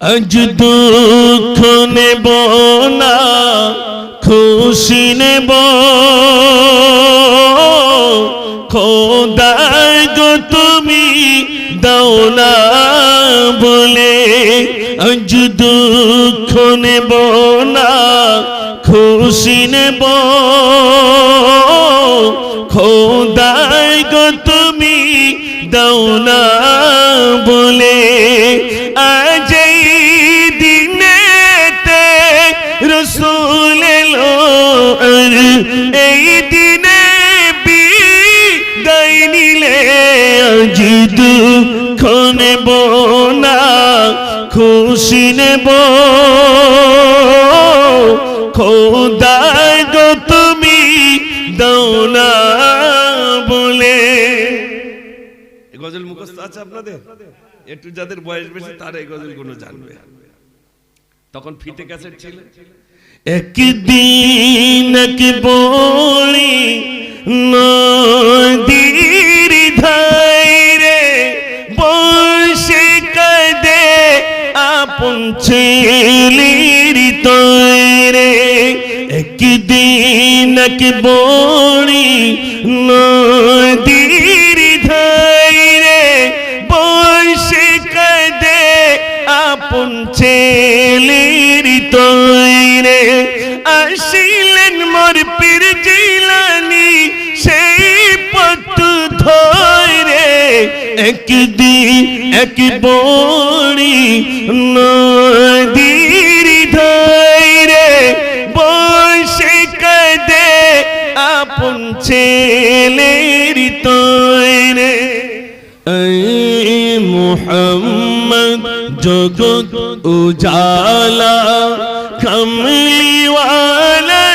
আজ দুঃখ নেব না, খুশি নেব। খোদায় গো তুমি না বলে আজ দুঃখ নেব না, খুশি নেব। খোদায় গো তুমি না বলে নেব না খুশি নেব। খোদায় গো তুমি দাও না বলে। গজল মুখস্থ আছে আপনাদের? একটু যাদের বয়স বেশি তারা এই গজলগুলো জানবে। তখন ফিতে ক্যাসেট ছিল। একদিন এক বলি নদীর আপন ছেলের তৈরে একদিন এক বলি নদীর ধারে বসে কাঁদে আপন ছেলের তৈরে আসিলেন মোর পীর একদিন এক বড়ি নদীর ধরে বসে কাঁদে আপন ছেলের তৈরে। মোহাম্মদ জগৎ উজালা কমলিওয়ালা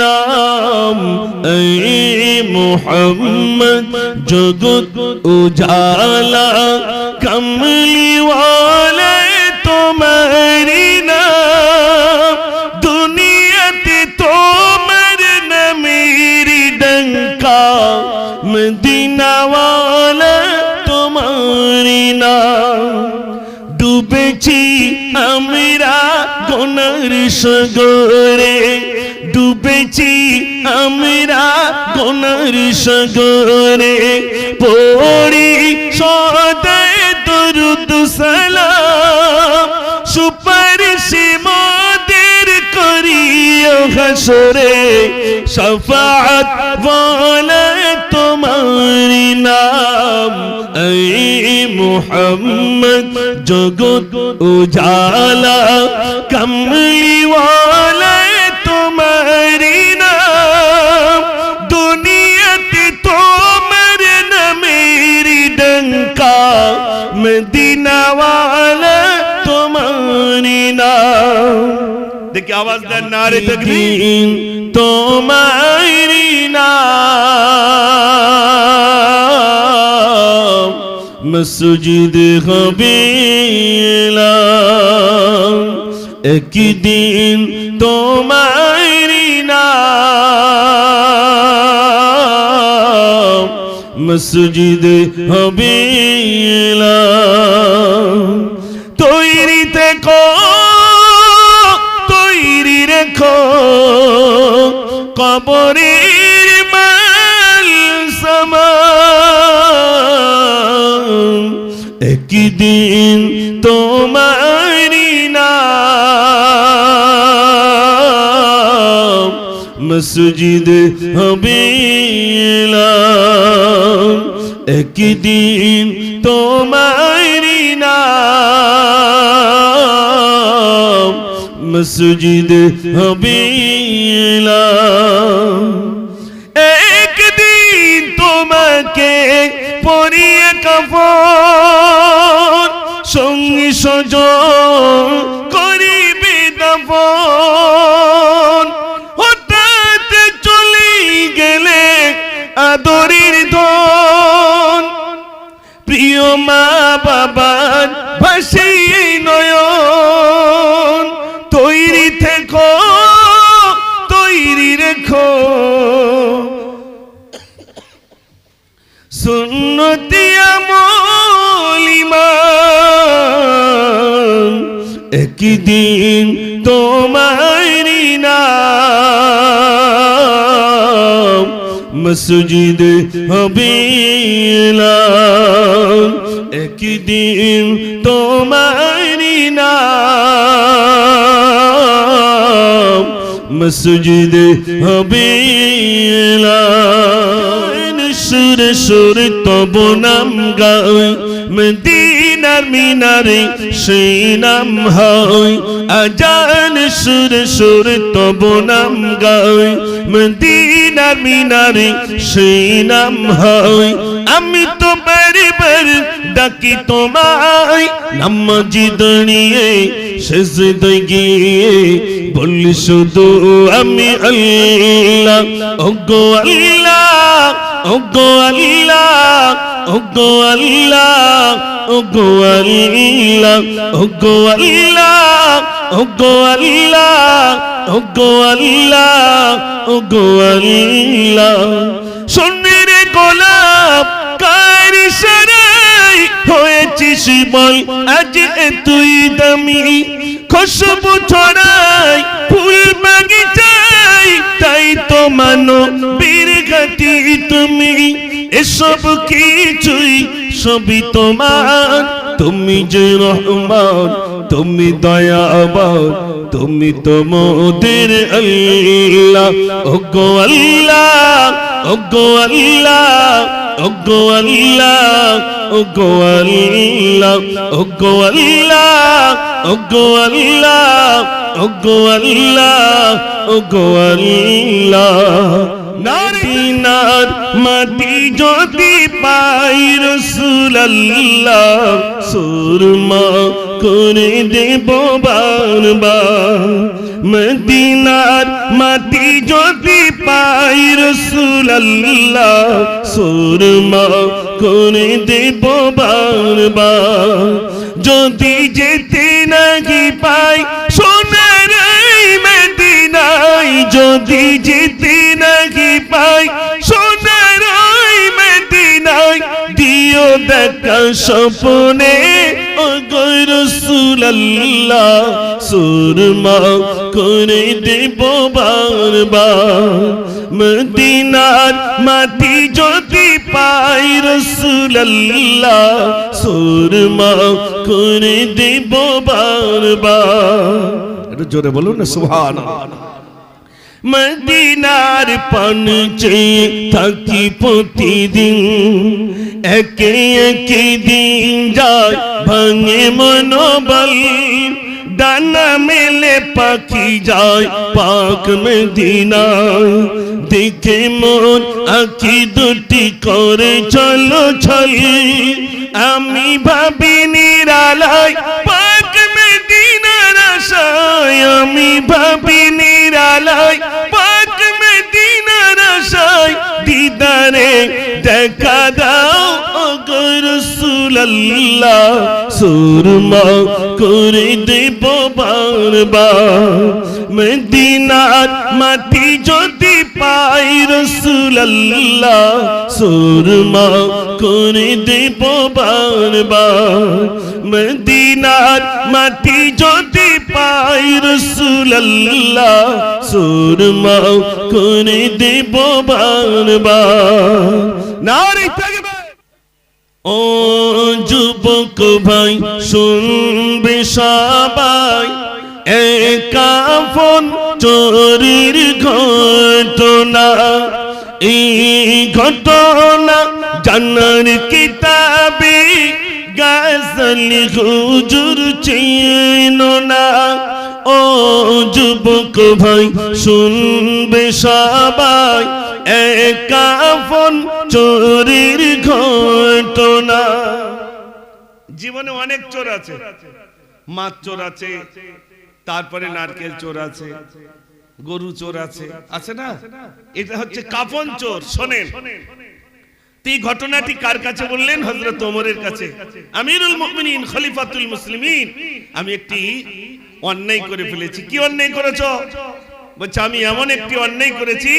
নাম মোহাম্মদ জগৎ উজালা কমলিওয়ালা তোমারি নাম দুনিয়াতে তোমার নামেরি ডঙ্কা মদিনাওয়ালা তোমারি নাম। ডুবেছি আমরা গোনার সগরে। ডুবেছি আমরা গোনার সগরে। পড়ি সদায় দরুদ সালাম সুপারিশি মোদের করিও হাসরে। শফাত বলে তোমার নাম। এই মোহাম্মদ জগৎ উজালা কমলিওয়ালা তোমার নাম দুনিয়াতে তোমার নামেরি ডঙ্কা মদিনাওয়ালা তোমার নাম দেখি আওয়াজ দেন নারে তকবীর তোমার নাম মসজিদ হবে একদিন তোমার নাম মসজিদ হবে তৈরি থেকো তৈরি রেখো। কবরের একদিন তোমারি নাম মসজিদ হবে একদিন তোমারি নাম মসজিদ হবে কি দিন তোমারি নাম মসজিদ হবিলাম একই দিন তোমারি নাম মসজিদ হবিলাম সুর সুর তব নাম গাও। মদি মিনারে সেই নাম হয়। আজান সুর সুর তব নাম গায়। মদিনার মিনারে সেই নাম হয়। আমি তো বারে বার ডাকি তোমায় নামাজি দাঁড়িয়ে শেষ গিয়ে বললি শুধু আমি আল্লাহ। ওগো আল্লাহ ওগো আল্লাহ ওগো আল্লাহ ওগো আল্লাহ ওগো আল্লাহ ওগো আল্লাহ ওগো আল্লাহ ওগো আল্লাহ। সোনের গোলাপ কারি সারাই হয়েছিস বল আজ তুই দামি। খুশবু ছড়াই, ফুল বাগিচাই তাই তো মানো বীর ঘাটি তুমি। এসব কিছুই সবই তোমার। তুমি যে রহমান, তুমি দয়াবান, তুমি তো মোদের আল্লাহ। ওগো আল্লাহ ওগো আল্লাহ ওগো আল্লাহ ওগো আল্লাহ ওগো আল্লাহ ওগো আল্লাহ ওগো আল্লাহ ওগো আল্লাহ। নারিনার মাটি যদি পাই রসুল্লাহ সুরমা করে দেব মদিনার মাটি যদি পাই রসুল্লাহ সুরমা করে দেব বারবার। যদি যেতে নাকি পাই, সোনার এই মদিনায়। যদি যেতে নাকি পাই, সোনার ওই মদিনায়। দিও দেখা স্বপ্নে ও রসুল্লাহ সুরমা করে দেব বারবার। মদিনার মাটি যদি পাই রসুল্লাহ সুরমা করে দেব বারবার। জোরে বলুন না সুহান মদিনার পান চেয়ে থাকি প্রতিদিন, একে একে দিন যায় ভাঙে মনোবল। ডানা মেলে পাখি যায় পাক মদিনায় দেখে মন আখি দুটি করে চলো ছলি আমি ভাবি নিরালায় পাক মদিনার আশায় আমি ভাবি নিরালায় পাক মদিনার আশায় দিদারে দেখা দাও রসুল্লাহ সুরমা করে দেব বারবার। মদিনার মাটি যদি পাই রসুল্লাহ সুরমা করে দেব বারবার। মদিনার মাটি যদি পাই রসুল্লাহ সুরমা করে দেব বারবার। নারী ও যুবক ভাই, শুনবে সবাই। একাফন চোরির ঘটনা। এই ঘটনা জানার কিতাবে গাছলি হুজুর চিন না। ও যুবক ভাই, শুনবে সবাই। চোরির ঘটনা। জীবনে অনেক চোর আছে। মাছ চোর আছে, তারপরে নারকেল চোর আছে, গরু চোর আছে আছে না? এটা হচ্ছে কাফন চোর, শোনেন। এই ঘটনাটি কার কাছে বললেন? কাছে। আমিরুল আমি একটি অন্যায় করে ফেলেছি। কি অন্যায় করেছ? বলছে আমি এমন একটি অন্যায় করেছি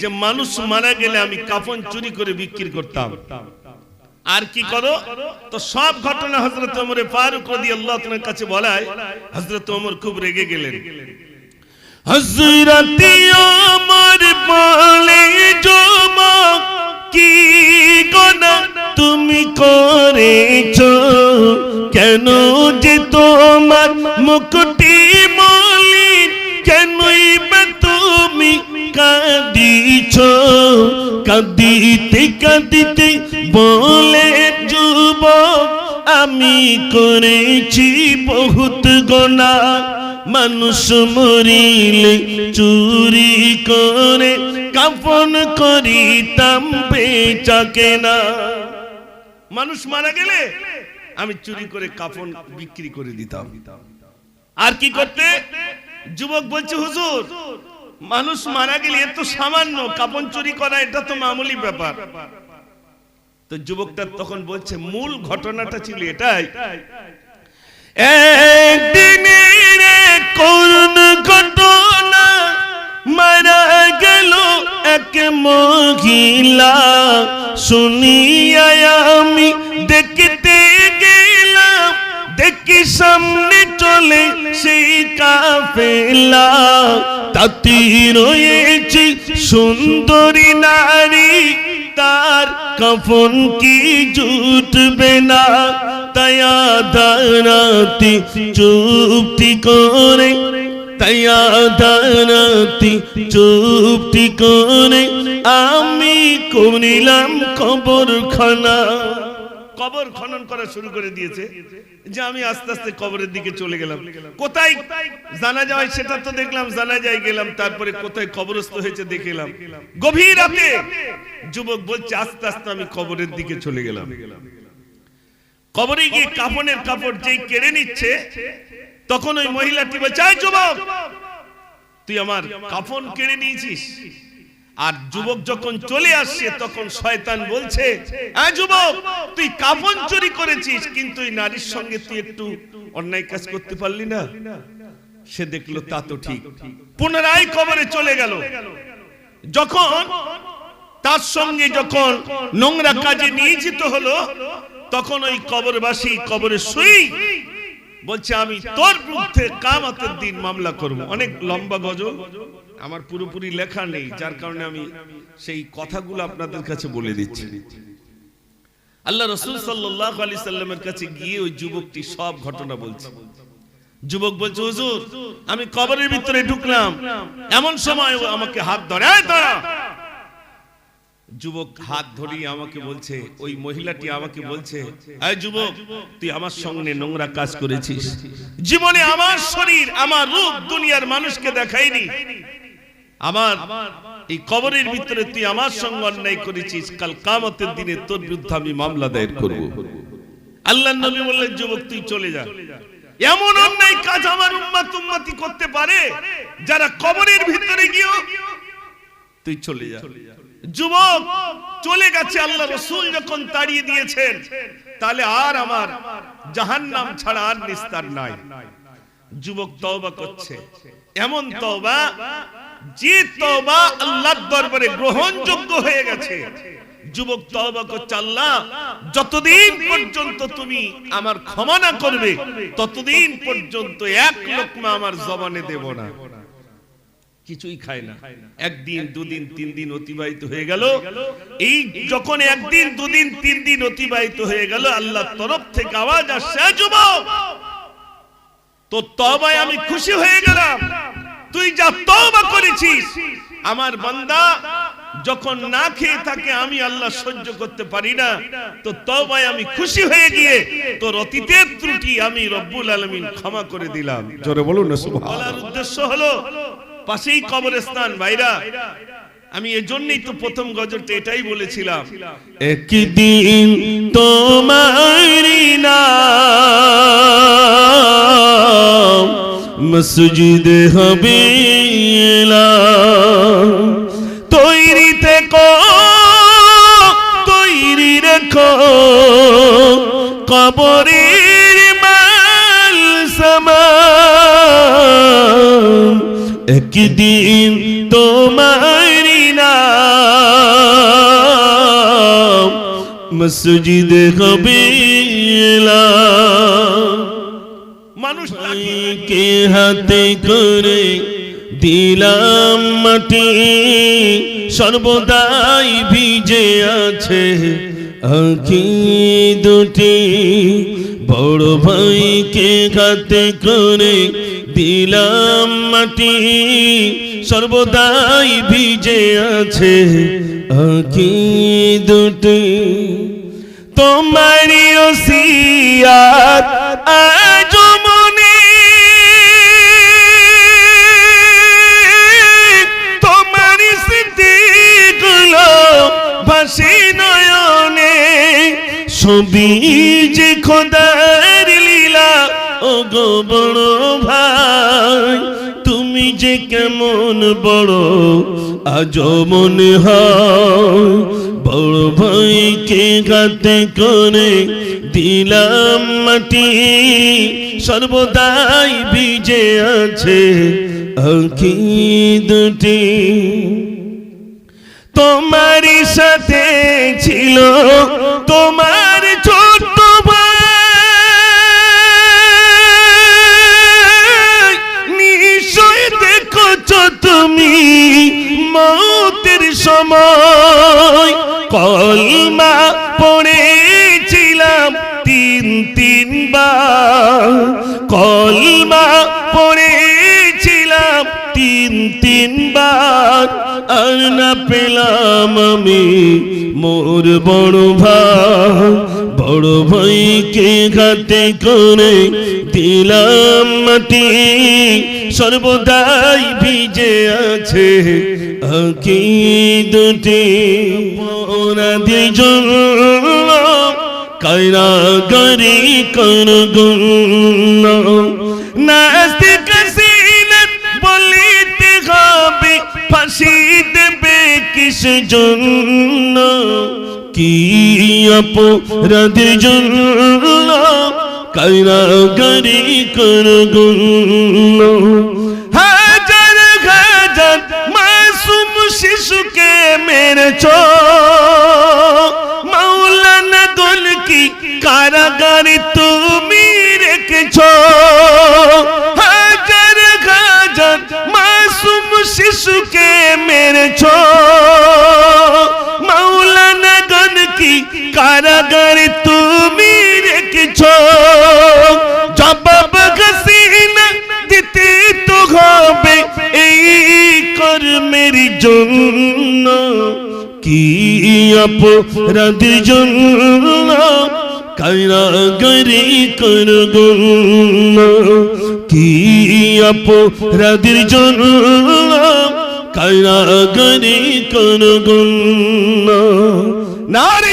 যে মানুষ মারা গেলে আমি কাফন চুরি করে বিক্রি করতাম। আর কি করো? তো সব ঘটনা হজরত ওমরে ফারুক রদি আল্লাহ কাছে বলায় হজরত ওমর খুব রেগে গেলেন। হজরতি আমার বলে জমা কি গোনা তুমি করেছ? কেন যে তোমার মুকুটি কাঁদিছ কাঁদিতে কাঁদিতে বলে যুবক, আমি করেছি বহুত গোনা। মানুষ মরিলে চুরি করে, কাফন করিতাম বেচাকে না মানুষ মারা গেলে আমি চুরি করে কাফন বিক্রি করে দিতাম। আর কি করতে? যুবক বলছে, হুজুর মানুষ মারা গেলে এত সামান্য কাপন চুরি করা, এটা তো মামুলি ব্যাপার। তো যুবকটা তখন বলছে, মূল ঘটনাটা ছিল এটাই। এক ঘটনা, মারা গেল এক মহিলা। শুনিয়া আমি দেখতে গেলাম দেখি সামনে চলে সেই কাফেলা। তাতে রয়েছে সুন্দরী নারী, তার কফন কি জুটবে না? তয়া দানাতি চুপটি করে তয়া দানাতি চুপটি করে। আমি করিলাম কবর খানা কবর খনন করা শুরু করে দিয়েছে যে আমি আস্তে আস্তে কবরের দিকে চলে গেলাম। কোথায় জানা যায় সেটা তো দেখলাম জানা যায় গেলাম তারপরে কোথায় কবরস্থ হয়েছে দেখলাম। গভীর রাতে যুবক বলছে আস্তে আস্তে আমি কবরের দিকে চলে গেলাম। কবরে গিয়ে কাপড়ের কাপড় যেই কেড়ে নিচ্ছে তখন ওই মহিলাটি বলছে "এই যুবক তুই আমার কাফন কেড়ে নিয়েছিস? আর যুবক যখন চলে আসছে, তখন শয়তান বলছে "এই যুবক, তুই কাফন চুরি করেছিস, কিন্তু এই নারীর সঙ্গে তুই একটু অন্যায় কাজ করতে পারলি না? সে দেখল, তা তো ঠিক। পুনরায় কবরে চলে গেল। যখন তার সঙ্গে যখন নোংরা কাজে নিয়োজিত হলো, তখন ওই কবরবাসী কবরে শুই বলছে, আমি তোর বিরুদ্ধে কামাতের দিন মামলা করব। অনেক লম্বা গজল। আমার পুরোপুরি লেখা নেই, যার কারণে আমি সেই কথাগুলো আপনাদের কাছে বলে দিচ্ছি। আল্লাহ রসুল সাল্লাহ সাল্লামের কাছে গিয়ে ওই যুবকটি সব ঘটনা বলছে। যুবক বলছে, হুজুর, আমি কবরের ভিতরে ঢুকলাম। এমন সময় আমাকে হাত ধরে যুবক হাত ধরিয়ে আমাকে বলছে, ওই মহিলাটি আমাকে বলছে যুবক, তুই আমার সঙ্গে নোংরা কাজ করেছিস। জীবনে আমার শরীর, আমার রূপ দুনিয়ার মানুষকে দেখাইনি আমার এই কবরের ভিতরে তুই আমার সঙ্গে অন্যায় করেছিস কাল কামতের দিনে তোর বিরুদ্ধে আমি মামলা দায়ের করব। আল্লাহ নবী বললেন যুবক তুই চলে যা। এমন অন্যায় কাজ আমার উম্মাত উম্মতি করতে পারে যারা কবরের ভিতরে গিয়েও তুই চলে যা। যুবক চলে গেছে আল্লাহ রসুল যখন তাড়িয়ে দিয়েছেন। তাহলে আর আমার জাহান্নাম ছাড়া আর নিস্তার নাই। যুবক তওবা করছে। এমন তওবা যে তওবা আল্লাহর দরবারে গ্রহণযোগ্য হয়ে গেছে। যুবক তওবা করছে, আল্লাহ, যতদিন পর্যন্ত তুমি আমার ক্ষমা না করবে, ততদিন পর্যন্ত এক লোকমা আমার জবানে দেব না। কিছুই খায় না। একদিন, দুদিন, তিন দিন অতিবাহিত হয়ে গেল। এই যখন একদিন, দুদিন, তিন দিন অতিবাহিত হয়ে গেল, আল্লাহ তরফ থেকে আওয়াজ আসছে, "এ যুবক তো তবায় আমি খুশি হয়ে গেলাম। তুই যা তবা করেছিস আমার বান্দা যখন না খেয়ে থাকে আমি আল্লাহ সহ্য করতে পারি না। তো তবায় আমি খুশি হয়ে গিয়ে তোর অতীতের ত্রুটি আমি রব্বুল আলমিন ক্ষমা করে দিলাম। জোরে বলুন না বলার উদ্দেশ্য হলো পাশেই কবরস্থান ভাইরা। আমি এজন্যই তো প্রথম গজলটা এটাই বলেছিলাম। একদিন তোমারি নাম মসজিদ হবে তৈরি থেকো তৈরি রেখো। কবরের মাল সামান একদিন তোমারি নাম মসজিদ হবে মানুষ কে হাতে করে দিলাম মাটি। সর্বদাই ভিজে আছে আঁকি দুটি। বড় ভাইকে হাতে করে দিলাম মাটি। সর্বদাই ভিজে আছে আঁকি দুটি। তোমারই ওসিয়াত ছবি যে খোদার লীলা ও গো বড় ভাই, তুমি যে কেমন বড় আজ মনে হয়, বড় ভাইকে গাতে করে দিলাম মাটি। সর্বদাই ভিজে আছে আঁকি দুটি। তোমারই সাথে ছিল, তোমার তুমি মতের সময় কলমা পড়েছিলাম তিন তিনবার। কলমা তিন, তিনবার আর না পেলাম আমি মোর বড় ভাই। বড় ভাইকে ঘাটে করে দিলাম মাটি। সর্বদাই ভিজে আছে আঁকি দুটি ওরা দুজন কায়রা গরি কর গুণ নাস্তিক কিস জন্য? কি অপরাধের জন্য? কায়রা গরি কর গুণ? হাজার হাজার মাসুম শিশুকে মেরেছ। মাওলানা দল কি কারাগারে তুমি রেখেছ। হাজার হাজার মাসুম শিশুকে মেরেছ। অপরাধের জন্য কারাগারি কর গুণ কি অপরাধীর জন্য কারাগারি কর গুণ নারী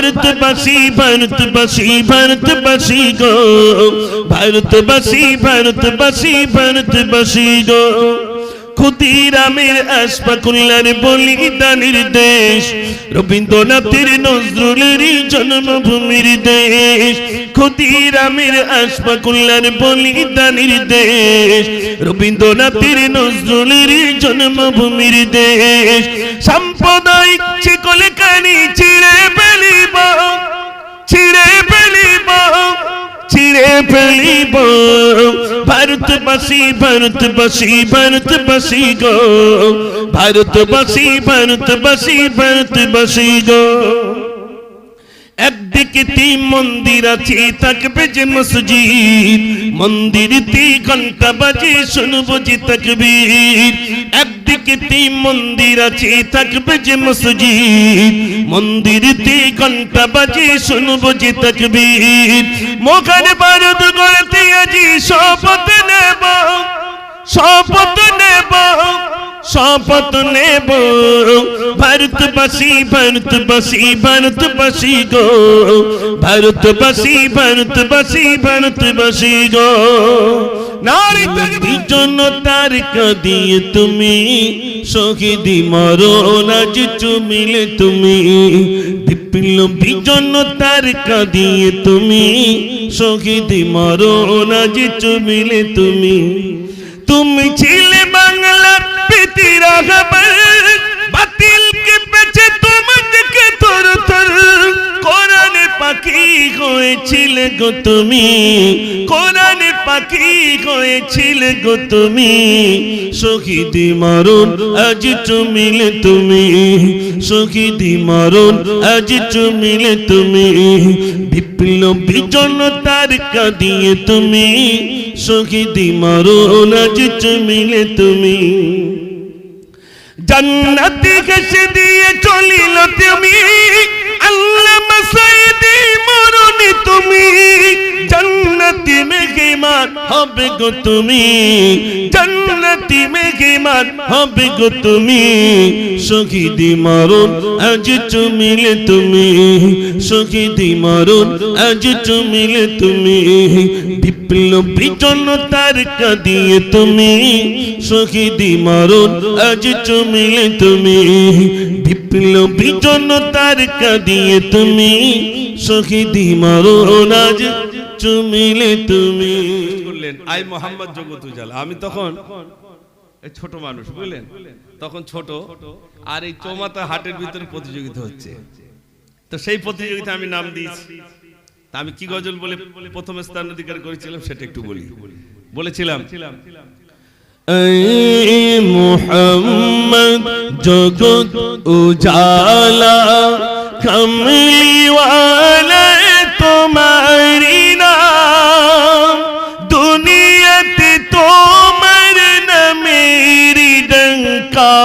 ভারতবাসী ভারতবাসী ভারতবাসী গো ভারতবাসী ভারতবাসী ভারতবাসী গো ক্ষুদিরামের আশফাকুল্লার বলিদানের দেশ, রবীন্দ্রনাথের নজরুলের জন্মভূমির দেশ ক্ষুদিরামের আশফাকুল্লার বলিদানের দেশ, রবীন্দ্রনাথের নজরুলের জন্মভূমির দেশ। সাম্প্রদায়িক শিকলে কানি ছিঁড়ে ফেলিব ছিঁড়ে ফেলিব। ছিঁড়ে ফেলিব ভারতবাসী ভারতবাসী ভারতবাসী গো ভারতবাসী ভারতবাসী ভারতবাসী গো একদিকে তিন মন্দির আছে, থাকবে যে মসজিদ। মন্দির তি ঘণ্টা বাজে, শুনব যে তকবীর। তিন মন্দির আছে, থাকবে যে মসজিদ। মন্দির তি ঘণ্টা বাজে, শুনব যে তকবীর। মোখান বারুদ গড়তে আজি শপথ নেব শপথ নেব। শপথ নেব ভারতবাসী ভারতবাসী ভারতবাসী গো ভারতবাসী ভারতবাসী ভারতবাসী গো নারী জন্য তার দিয়ে তুমি শহীদি মরণ আজ চুমিলে তুমি বিপ্লবী জন্য তার দিয়ে তুমি শহীদি মরণ আজ চুমিলে তুমি তুমি ছিলে বাংলার প্রীতি রাখবার বাতিলকে পেছে তোমাদেরকে তোর তোর। পাখি হয়েছিলে গো তুমি। কোরআনে পাখি হয়েছিলে গো তুমি। শহীদি মরণ, আজ চুমিলে তুমি। শহীদি মরণ, আজ চুমিলে তুমি। বিপ্লবী জনতার কাঁদিয়ে তুমি। শহীদি মরণ আজ মিলে তুমি। জন্নতি ঘেসে দিয়ে চলিল তুমি। আল্লাহ মাসাইদি মরণি তুমি, জান্নাতি মেঘেমান হবে গো তুমি। জান্নাতি মেঘেমান হবে গো তুমি। শহীদি মরণ, আজ চুমিলে তুমি। শহীদি মরণ, আজ চুমিলে তুমি। বিপ্লবী জনতার কাঁদিয়ে তুমি। শহীদি মরণ, আজ চুমিলে তুমি। বিপ্লবী জনতার কাঁদিয়ে তুমি, শহীদি মরণ চুমিলে তুমি। করলেন আই মোহাম্মদ জগত উজালা আমি তখন ছোট মানুষ, বুঝলেন? তখন ছোট, আর এই চৌমাথা হাটের ভিতরে প্রতিযোগিতা হচ্ছে। তো সেই প্রতিযোগিতা আমি নাম দিয়েছি। তা আমি কি গজল বলে প্রথম স্থান অধিকার করেছিলাম সেটা একটু বলি। বলেছিলাম মোহাম্মদ জগৎ উজালা কমলিওয়ালা তোমারি দুনিয়াতে তোমার নামেরি ডঙ্কা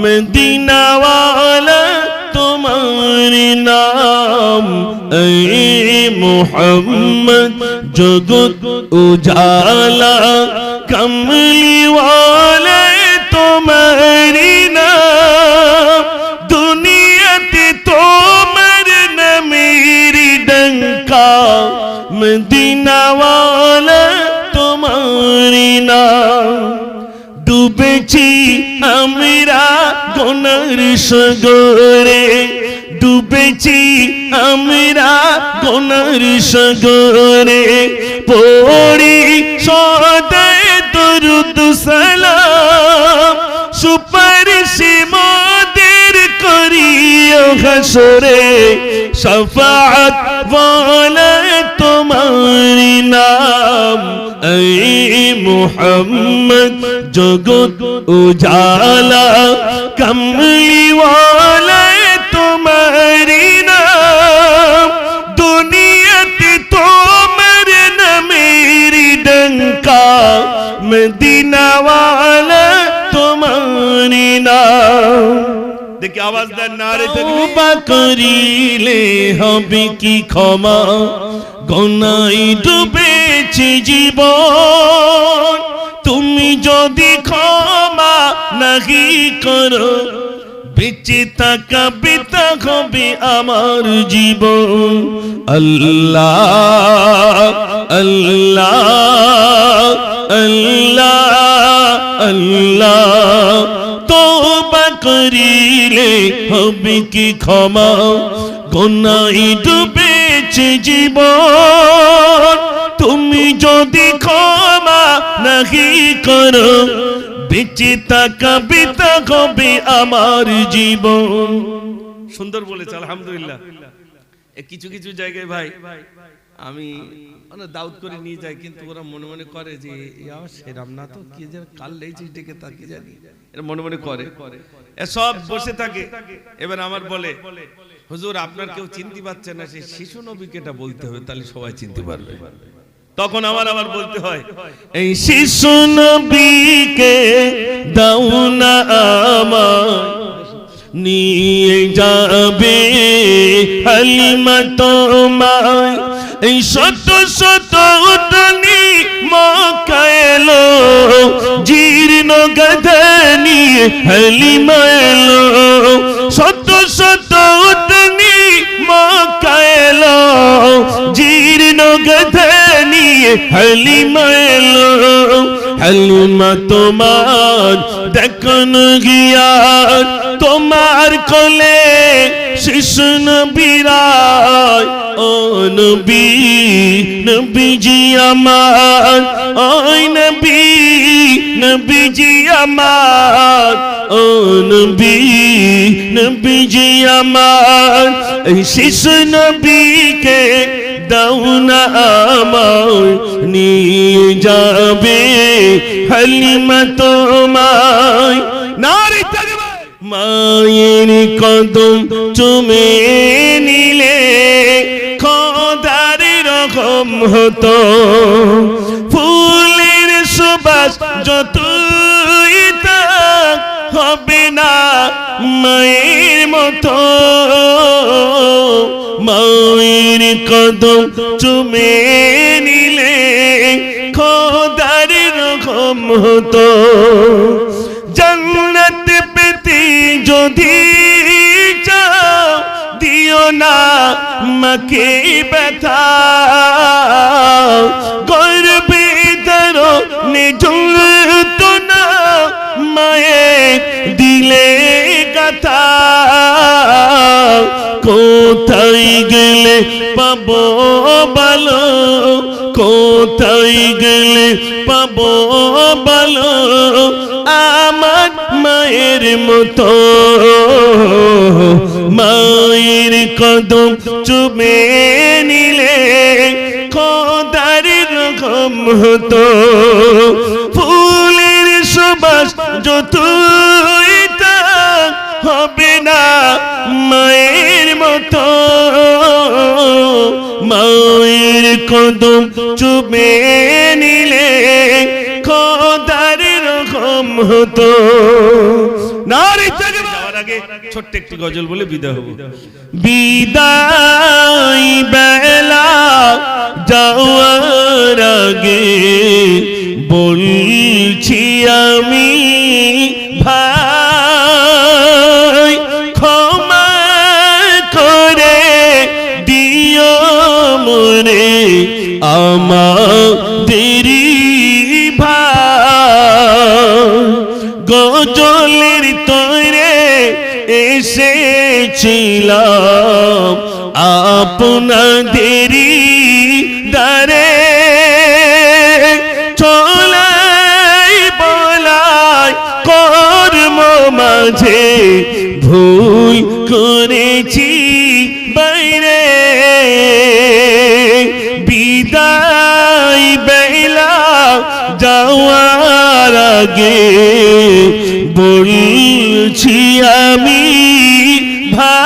মদিনাওয়ালা তোমার নাম এই মোহাম্মদ জগৎ উজালা, কমলিওয়ালা তোমারি নাম, দুনিয়াতে তোমার নামেরি ডঙ্কা, মদিনাওয়ালা তোমারি নাম। ডুবেছি আমরা গোনার সগরে ডুবেছি আমরা গোনার সগরে। পড়ি সদায় দরুদ সালাম, সুপারিশি মোদের করিও হাসরে। শফাত বলে তোমার নাম, এই মোহাম্মদ জগৎ উজালা। কমলিওয়ালা দেখি আওয়াজ দেন, নারে তৌবা করিলে হবে কি ক্ষমা? গনাই ডুবেছে জীবন। তুমি যদি ক্ষমা নাহি করো বেঁচে থাকা বেতা হবে আমার জীবন। আল্লাহ আল্লাহ আল্লাহ আল্লাহ। তোবা করিলে হবে কি ক্ষমা? গনাই ডুবেছে জীবন। তুমি যদি ক্ষমা নাহি করো বেঁচে থাকা বেতা হবে আমার জীবন। সুন্দর বলেছে, আলহামদুলিল্লাহ। কিছু কিছু জায়গায় ভাই, আমি মানে দাউদ করে নিয়ে যাই, কিন্তু ওরা মনে মনে করে যে আবার সেরাম না তো কি যেন কাল লেগেছিস ডেকে তাকে জানি। এরা মনে মনে করে। সব বসে থাকে। এবার আমার বলে, হুজুর, আপনার কেউ চিনতে পারছে না সেই শিশু নবীকে এটা বলতে হবে, তাহলে সবাই চিনতে পারবে। তখন আমার আবার বলতে হয়, এই শিশু নবীকে দাও না আমার নিয়ে যাবে হালিমা তোমায়। এই শত শত উঠনি মকায়েলো জীর্ণ গধন নিয়ে হালিমা এলো। শত হালিমা এলো হালিমা তোমার দেখন গিয়া তোমার কোলে শিশু নবীরায় ও নবী নবীজি আমার ওই নবী নবীজি আমার ও নবী নবীজি আমার শিশু নবীকে দাও না আমার নিয়ে যাবে হালিমা তোমায়। নারী মায়ের কদম চুমে নিলে খোদার রকম হতো। ফুলের সুবাস তাক হবে না মায়ের মতো। মায়ের কদম চুমে নিলে খোদার রকম হতো। জন্নত পেতে যদি দিও না মাকে ব্যথা। গর্বে ধরো নিযুক্ত কোথায় গেলে পাবো ভালো? কোথায় গেলে পাবো ভালো? আমার মায়ের মতো, মায়ের কদম চুমে নিলে খোদার রকম হতো। ফুলের সুবাস যতই কদম চুমে নিলে খোদার রকম হতো। নারী ছোট্ট একটি গজল বলে বিদায় হব। বিদায় বেলা যাওয়ার আগে বলছি আমি ভাই ভাই গজলের তৈরে এসেছিলাম। আপনাদেরই দারে চলাই বলাই কর্ম মাঝে ভুল করেছি বাইরে। যাওয়ার আগে বলছি আমি ভাই